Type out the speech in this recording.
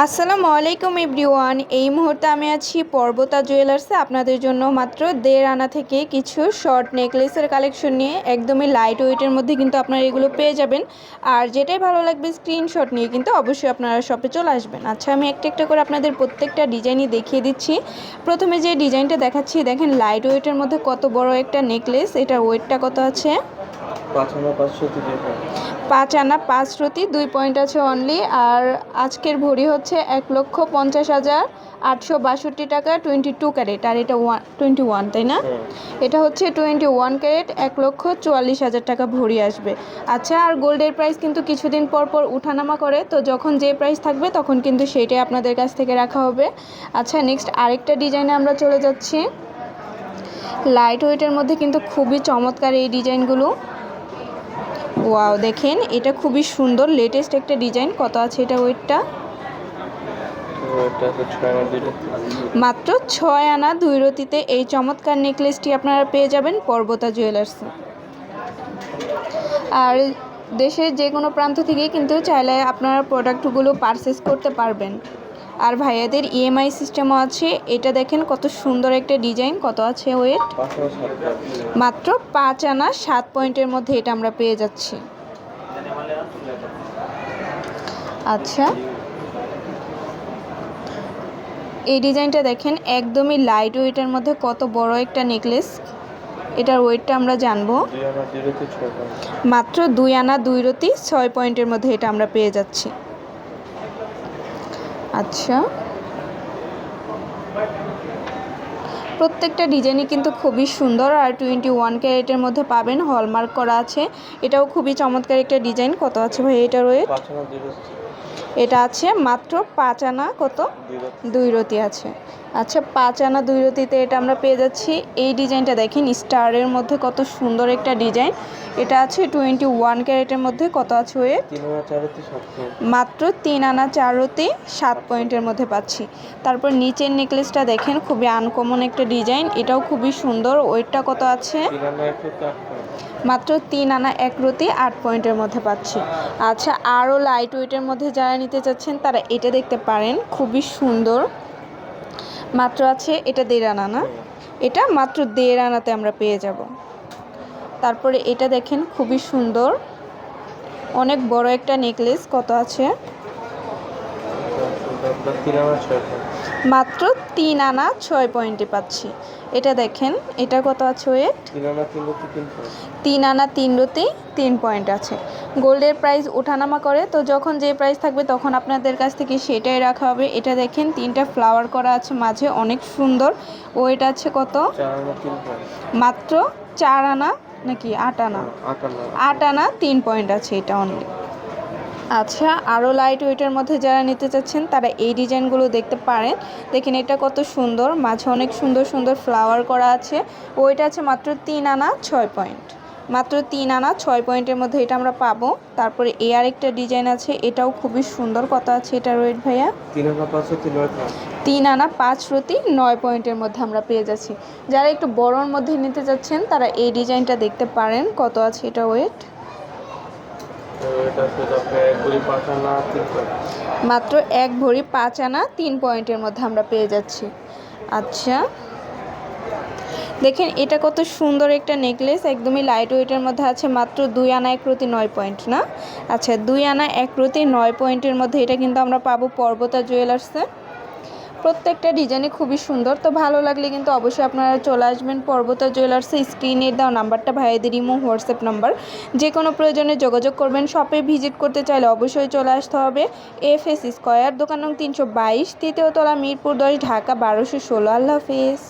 আসসালামু আলাইকুম এভরিওয়ান। এই মুহূর্তে আমি আছি পর্বতা জুয়েলার্সে আপনাদের জন্য মাত্র দেড় আনা থেকে কিছু শর্ট নেকলেসের কালেকশন নিয়ে একদমই লাইট ওয়েটের মধ্যে কিন্তু আপনারা এগুলো পেয়ে যাবেন। আর যেটাই ভালো লাগবে স্ক্রিনশট নিয়ে কিন্তু অবশ্যই আপনারা শপে চলে আসবেন। আচ্ছা আমি একটা একটা করে আপনাদের প্রত্যেকটা ডিজাইনই দেখিয়ে দিচ্ছি। প্রথমে যে ডিজাইনটা দেখাচ্ছি, দেখেন লাইট ওয়েটের মধ্যে কত বড় একটা নেকলেস এটার ওয়েটটা কত আছে? পাঁচ আনা পাঁচ রতি দুই পয়েন্ট আছে অনলি আর আজকের ভরি হচ্ছে এক লক্ষ পঞ্চাশ হাজার আটশো বাষট্টি টাকা টোয়েন্টি টু ক্যারেট আর এটা ওয়ান টোয়েন্টি ওয়ান তাই না? এটা হচ্ছে টোয়েন্টি ওয়ান ক্যারেট এক লক্ষ চুয়াল্লিশ হাজার টাকা ভরি আসবে। আচ্ছা আর গোল্ডের প্রাইস কিন্তু কিছুদিন পর পর উঠানামা করে তো যখন যে প্রাইস থাকবে তখন কিন্তু সেইটাই আপনাদের কাছ থেকে রাখা হবে। আচ্ছা নেক্সট আরেকটা ডিজাইনে আমরা চলে যাচ্ছি। লাইট ওয়েটের মধ্যে কিন্তু খুবই চমৎকার এই ডিজাইনগুলো ওয়াও দেখেন এটা খুবই সুন্দর লেটেস্ট একটা ডিজাইন কত আছে এটা ওয়েটটা? মাত্র ছয় আনা দুই রতিতে এই চমৎকার নেকলেসটি আপনারা পেয়ে যাবেন পর্বতা জুয়েলার্সে আর দেশের যে কোনো প্রান্ত থেকেই কিন্তু চাইলে আপনারা প্রোডাক্টগুলো পারচেস করতে পারবেন। আর ভাইয়াদের ইএমআই সিস্টেমও আছে। এটা দেখেন কত সুন্দর একটা ডিজাইন, কত আছে ওয়েট? মাত্র পাঁচ আনা সাত পয়েন্টের মধ্যে এটা আমরা পেয়ে যাচ্ছি। আচ্ছা। এই ডিজাইনটা দেখেন একদমই লাইট ওয়েটের মধ্যে কত বড় একটা নেকলেস এটার ওয়েটটা আমরা জানব। মাত্র দুই আনা দুই রতি ছয় পয়েন্টের মধ্যে এটা আমরা পেয়ে যাচ্ছি। আচ্ছা। প্রত্যেকটা ডিজাইনই কিন্তু খুবই সুন্দর আর টোয়েন্টি ওয়ান ক্যারেটের মধ্যে পাবেন হলমার্ক করা আছে। এটাও খুবই চমৎকার একটা ডিজাইন। কত আছে ভাই এটা ওয়েট এটা আছে মাত্র পাঁচ আনা কত? দুই রতি। আছে। আচ্ছা পাঁচ আনা দুই রতিতে এটা আমরা পেয়ে যাচ্ছি। এই ডিজাইনটা দেখেন স্টারের মধ্যে কত সুন্দর একটা ডিজাইন। এটা আছে টোয়েন্টি ওয়ান ক্যারেটের মধ্যে কত আছে হাজার মাত্র তিন আনা চারতে সাত পয়েন্টের মধ্যে পাচ্ছি। তারপর নিচের নেকলেসটা দেখেন খুবই আনকমন একটা ডিজাইন। এটাও খুবই সুন্দর। ওয়েটটা কত আছে? মাত্র তিন আনা এক রতি আট পয়েন্টের মধ্যে পাচ্ছি। আচ্ছা আরও লাইট ওয়েটের মধ্যে যারা নিতে চাচ্ছেন, তারা এটা দেখতে পারেন, খুবই সুন্দর। মাত্র আছে এটা দেড় আনা না? এটা মাত্র দেড় আনাতে আমরা পেয়ে যাব। তারপরে এটা দেখেন, খুবই সুন্দর। অনেক বড় একটা নেকলেস কত আছে? মাত্র তিন আনা ছয় পয়েন্টে পাচ্ছি। এটা দেখেন এটা কত আছে ওয়েট? তিন আনা তিন রতি তিন পয়েন্ট। আছে। গোল্ডের প্রাইস ওঠানামা করে তো যখন যে প্রাইস থাকবে তখন আপনাদের কাছ থেকে সেটাই রাখা হবে। এটা দেখেন তিনটা ফ্লাওয়ার করা আছে মাঝে অনেক সুন্দর। ওয়েট আছে কত? মাত্র চার আনা নাকি আট আনা? আট আনা। তিন পয়েন্ট আছে এটা অনলি আচ্ছা আরও লাইট ওয়েটের মধ্যে যারা নিতে চাচ্ছেন তারা এই ডিজাইনগুলো দেখতে পারেন। দেখেন এটা কত সুন্দর। মাঝে অনেক সুন্দর সুন্দর ফ্লাওয়ার করা আছে। ওইটা আছে মাত্র তিন আনা ছয় পয়েন্ট মাত্র তিন আনা ছয় পয়েন্টের মধ্যে এটা আমরা পাবো। তারপরে এ আরেকটা ডিজাইন আছে এটাও খুবই সুন্দর। কত আছে এটা ওয়েট ভাইয়া? তিন আনা পাঁচ রতি নয় পয়েন্টের মধ্যে আমরা পেয়ে যাচ্ছি। যারা একটু বড়োর মধ্যে নিতে চাচ্ছেন তারা এই ডিজাইনটা দেখতে পারেন। কত আছে এটা ওয়েট তো এটা হচ্ছে আপনার এক কুড়ি পাঁচ হাজার তিন হাজার মাত্র এক ভরি পাঁচ আনা, তিন পয়েন্টের মধ্যে আমরা পেয়ে যাচ্ছি। আচ্ছা। দেখেন, এটা কত সুন্দর একটা নেকলেস, একদমই লাইট ওয়েটের মধ্যে আছে, মাত্র দুই আনা এক প্রতি নয় পয়েন্ট না? আচ্ছা দুই আনা এক প্রতি নয় পয়েন্টের মধ্যে এটা কিন্তু আমরা পাবো পর্বতা জুয়েলার্সে প্রত্যেকটা ডিজাইনই খুবই সুন্দর। তো ভালো লাগলে কিন্তু অবশ্যই আপনারা চলে আসবেন পর্বতা জুয়েলার্সে স্ক্রিনের দেওয়া নাম্বারটা, ভাইয়াদের ইমো, হোয়াটসঅ্যাপ নাম্বার। যে কোনো প্রয়োজনে যোগাযোগ করবেন। শপে ভিজিট করতে চাইলে অবশ্যই চলে আসতে হবে। এফ এস স্কোয়ার, দোকান নং তিনশো বাইশ, তৃতীয় তলা মিরপুর দশ, ঢাকা বারোশো ষোলো। আল্লাহ হাফিজ।